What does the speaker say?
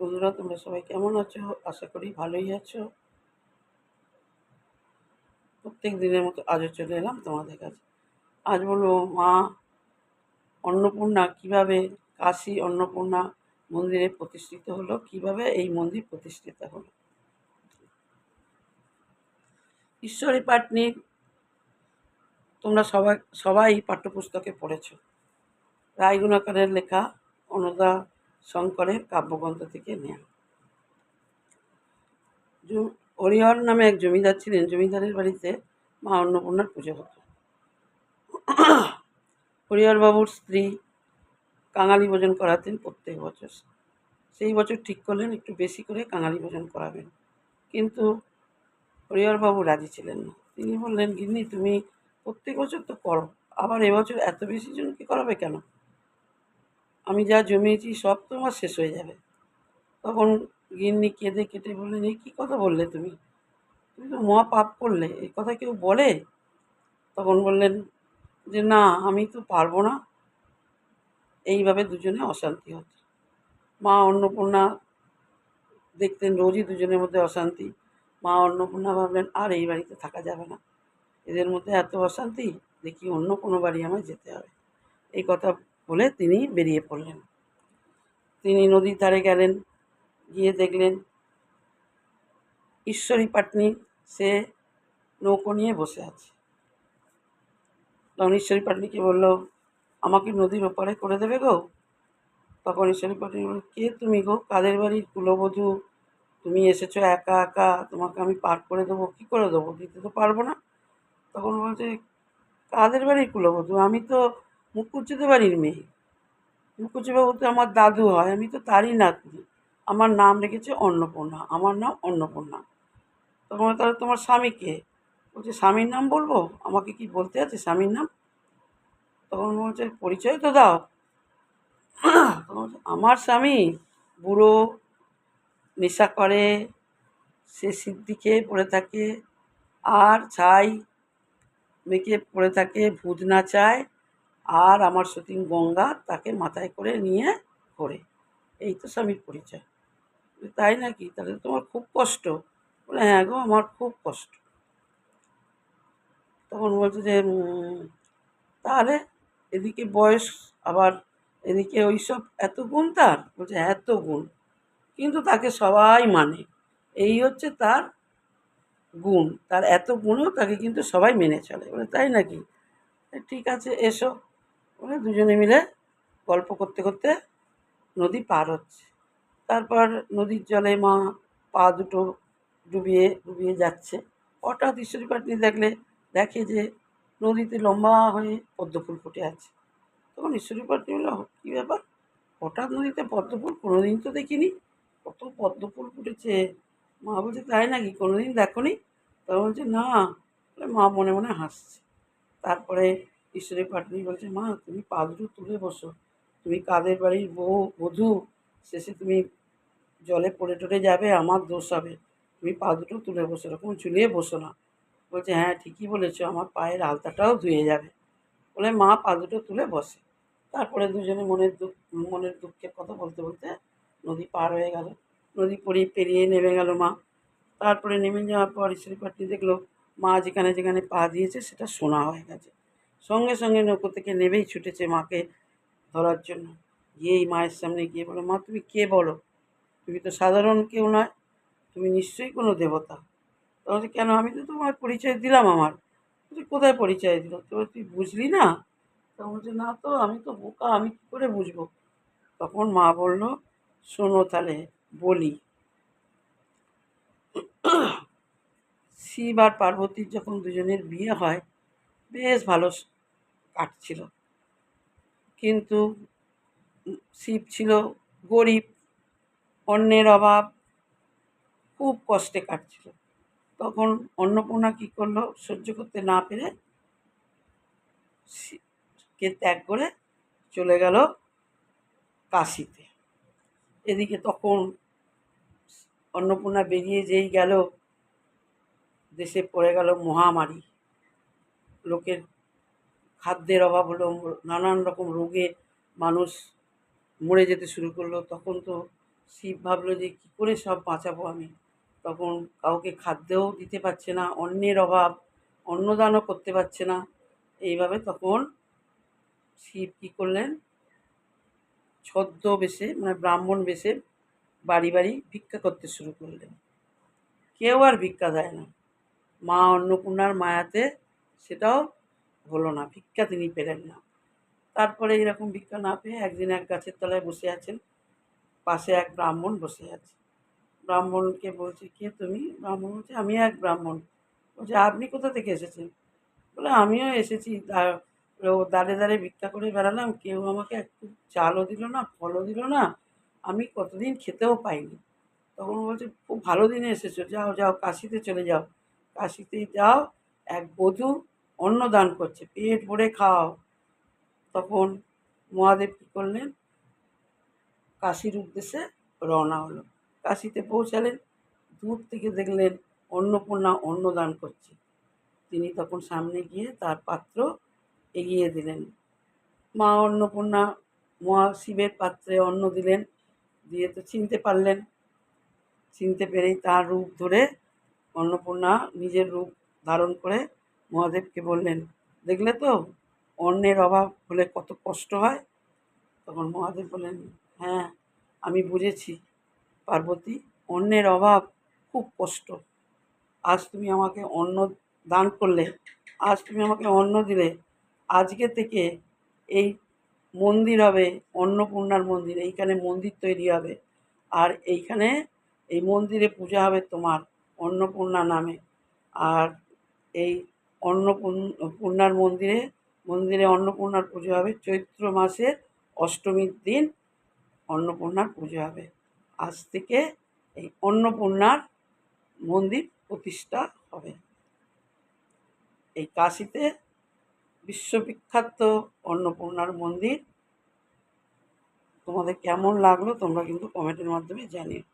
বন্ধুরা, তোমরা সবাই কেমন আছো? আশা করি ভালোই আছো। প্রত্যেক দিনের মতো আজও চলে এলাম তোমাদের কাছে। আজ বলব, মা, অন্নপূর্ণা কীভাবে কাশী অন্নপূর্ণা মন্দিরে প্রতিষ্ঠিত হলো, কীভাবে এই মন্দির প্রতিষ্ঠিত হলো? ঈশ্বরী পাটনির তোমরা সবাই সবাই পাঠ্যপুস্তকে পড়েছ। রায়গুণাকারের লেখা, অনুদা শঙ্করের কাব্যগ্রন্থ থেকে নেয়া। হরিহর নামে এক জমিদার ছিলেন। জমিদারের বাড়িতে মা অন্নপূর্ণার পুজো হতো। হরিহর বাবুর স্ত্রী কাঙালি ভোজন করাতেন প্রত্যেক বছর। সেই বছর ঠিক করলেন, একটু বেশি করে কাঙালি ভোজন করাবেন। কিন্তু হরিহরবাবু রাজি ছিলেন না। তিনি বললেন, গিন্নি, তুমি প্রত্যেক বছর তো করো। আবার এবছর এত বেশি জনকে করাবে কেন? আমি যা জমিয়েছি সব তোমার শেষ হয়ে যাবে। তখন গিন্নি কেঁদে কেটে বললেন এই কী কথা বললে তুমি? তুমি তো মহা পাপ করলে এই কথা কেউ বলে? তখন বললেন যে, না, আমি তো পারব না। এইভাবে দুজনে অশান্তি হতো মা অন্নপূর্ণা দেখতেন রোজই দুজনের মধ্যে অশান্তি। মা অন্নপূর্ণা ভাবলেন, আর এই বাড়িতে থাকা যাবে না। এদের মধ্যে এত অশান্তি, দেখি অন্য কোনো বাড়ি আমায় যেতে হবে। এই কথা বলে তিনি বেরিয়ে পড়লেন। তিনি নদীর ধারে গেলেন, গিয়ে দেখলেন ঈশ্বরী পাটনি সে নৌকো নিয়ে বসে আছে। তখন ঈশ্বরী পাটনিকে বলল, আমাকে নদীর ওপারে করে দেবে গো? তখন ঈশ্বরী পাটনি বলল, কে তুমি গো? কাদের বাড়ির কুলবধূ? তুমি এসেছ একা একা, তোমাকে আমি পার করে দেবো, কী করে দেবো? দিতে তো পারব না। তখন বলছে, কাদের বাড়ির কুলবধূ? আমি তো মুখুজ্জিদের বাড়ির মেয়ে। মুখুজ্জিবাবু তো আমার দাদু হয়, আমি তো তারই নাতনি। আমার নাম রেখেছে অন্নপূর্ণা, আমার নাম অন্নপূর্ণা। তখন তাহলে তোমার স্বামীকে বলছে, স্বামীর নাম বলব? আমাকে কি বলতে আছে স্বামীর নাম? তখন বলছে, পরিচয় তো দাও। তখন আমার স্বামী বুড়ো, নেশা করে, সে সিদ্ধি খেয়ে পড়ে থাকে, আর ছাই মেখে পড়ে থাকে, ভূত নাচায় আর আমার সতীন গঙ্গা তাকে মাথায় করে নিয়ে ঘোরে। এই তো স্বামীর পরিচয়। তাই নাকি? তাহলে তোমার খুব কষ্ট। বলে হ্যাঁ গো, আমার খুব কষ্ট। তখন বলছে যে তাহলে এদিকে বয়স আবার এদিকে ওই সব এত গুণ তার? বলছে, এত গুণ। কিন্তু তাকে সবাই মানে। এই হচ্ছে তার গুণ। তার এত গুণেও তাকে কিন্তু সবাই মেনে চলে। বলে, তাই নাকি? ঠিক আছে, এসো। বলে দুজনে মিলে গল্প করতে করতে নদী পার হচ্ছে। তারপর নদীর জলে মা পা দুটো ডুবিয়ে ডুবিয়ে যাচ্ছে। হঠাৎ ঈশ্বরী পাটনি দেখলে, দেখে যে নদীতে লম্বা হয়ে পদ্ম ফুল ফুটে আছে। তখন ঈশ্বরী পাটনি বলল, কী ব্যাপার? হঠাৎ নদীতে পদ্ম ফুল কোনোদিন তো দেখিনি। কত পদ্ম ফুল ফুটেছে। মা বলছে, তাই নাকি? কোনোদিন দেখো নি তখন বলছে, না। বলে মা মনে মনে হাসছে। তারপরে ঈশ্বরী পাটনি বলছে, মা, তুমি পা দুটো তুলে বসো। তুমি কাদের বাড়ির বউ, বধূ, শেষে তুমি জলে পড়ে টড়ে যাবে, আমার দোষ হবে। তুমি পা দুটো তুলে বসো, এরকম ঝুলিয়ে বসো না। বলছে হ্যাঁ ঠিকই বলেছ, আমার পায়ের আলতাটাও ধুয়ে যাবে। বলে, মা পা দুটো তুলে বসে। তারপরে দুজনে মনের দুঃখ, মনের দুঃখের কথা বলতে বলতে নদী পার হয়ে গেল। নদী পড়িয়ে পেরিয়ে নেমে গেল মা। তারপরে নেমে যাওয়ার পর ঈশ্বরী পাটনি দেখল, মা যেখানে যেখানে পা দিয়েছে, সেটা সোনা হয়ে গেছে। সঙ্গে সঙ্গে নৌকো থেকে নেমেই ছুটেছে মাকে ধরার জন্য। গিয়েই মায়ের সামনে গিয়ে বলো, মা, তুমি কে বলো? তুমি তো সাধারণ কেউ নয়। তুমি নিশ্চয়ই কোনো দেবতা। তখন কেন? আমি তো তোমার পরিচয় দিলাম আমার। কোথায় পরিচয় দিল? তো তুই বুঝলি না? তখন বলছে, না তো, আমি তো বোকা, আমি কী করে বুঝব? তখন মা বলল, শোনো তাহলে, বলি। শিব আর পার্বতীর যখন দুজনের বিয়ে হয়, বেশ ভালো কাটছিল। কিন্তু শিব ছিল গরিব অন্যের অভাব, খুব কষ্টে কাটছিল। তখন অন্নপূর্ণা কী করল? সহ্য করতে না পেরে কে ত্যাগ করে চলে গেল কাশিতে। এদিকে তখন অন্নপূর্ণা বেরিয়ে যেই গেল, দেশে পড়ে গেল মহামারী। লোকের খাদ্যের অভাব হলো নানান রকম রোগে মানুষ মরে যেতে শুরু করল। তখন তো শিব ভাবলো যে, কী করে সব বাঁচাবো আমি? তখন কাউকে খাদ্যও দিতে পারছে না, অন্নের অভাব, অন্নদানও করতে পারছে না। এইভাবে তখন শিব কী করলেন? ছদ্ম বেশে মানে ব্রাহ্মণ বেশে বাড়ি বাড়ি ভিক্ষা করতে শুরু করলেন। কেউ আর ভিক্ষা দেয় না। মা অন্নপূর্ণার মায়াতে সেটাও হলো না, ভিক্ষা তিনি পেলেন না। তারপরে এরকম ভিক্ষা না পেয়ে একদিন এক গাছের তলায় বসে আছেন, পাশে এক ব্রাহ্মণ বসে আছে। ব্রাহ্মণকে বলছে, কে তুমি? ব্রাহ্মণ বলছে, আমি এক ব্রাহ্মণ। বলছে, আপনি কোথা থেকে এসেছেন? বলে, আমিও এসেছি ও দাঁড়ে দাঁড়ে ভিক্ষা করে বেড়ালাম, কেউ আমাকে একটু চালও দিল না, ফলও দিল না, আমি কতদিন খেতেও পাইনি। তখন বলছে, খুব ভালো দিনে এসেছ, যাও যাও, কাশিতে চলে যাও। কাশিতে যাও, এক বধূ অন্নদান করছে, পেট ভরে খাও তখন মহাদেব কী করলেন? কাশির উদ্দেশ্যে রওনা হলো। কাশিতে পৌঁছালেন, দূর থেকে দেখলেন অন্নপূর্ণা অন্নদান করছে। তিনি তখন সামনে গিয়ে তার পাত্র এগিয়ে দিলেন। মা অন্নপূর্ণা মহা শিবের পাত্রে অন্ন দিলেন, দিয়ে তো চিনতে পারলেন। চিনতে পেরেই তার রূপ ধরে অন্নপূর্ণা নিজের রূপ ধারণ করে মহাদেবকে বললেন, দেখলে তো অন্নের অভাব হলে কত কষ্ট হয়? তখন মহাদেব বললেন হ্যাঁ আমি বুঝেছি। পার্বতী, অন্নের অভাব খুব কষ্ট। আজ তুমি আমাকে অন্ন দান করলে, আজ তুমি আমাকে অন্ন দিলে। আজকে থেকে এই মন্দির হবে, অন্নপূর্ণার মন্দির। এইখানে মন্দির তৈরি হবে। আর এইখানে এই মন্দিরে পূজা হবে তোমার অন্নপূর্ণা নামে। আর এই অন্নপূর্ণার মন্দিরে মন্দিরে অন্নপূর্ণার পুজো হবে। চৈত্র মাসের অষ্টমীর দিন অন্নপূর্ণার পুজো হবে। আজ থেকে এই অন্নপূর্ণার মন্দির প্রতিষ্ঠা হবে। এই কাশিতে বিশ্ববিখ্যাত অন্নপূর্ণার মন্দির। তোমাদের কেমন লাগল তোমরা কিন্তু কমেন্টের মাধ্যমে জানিও।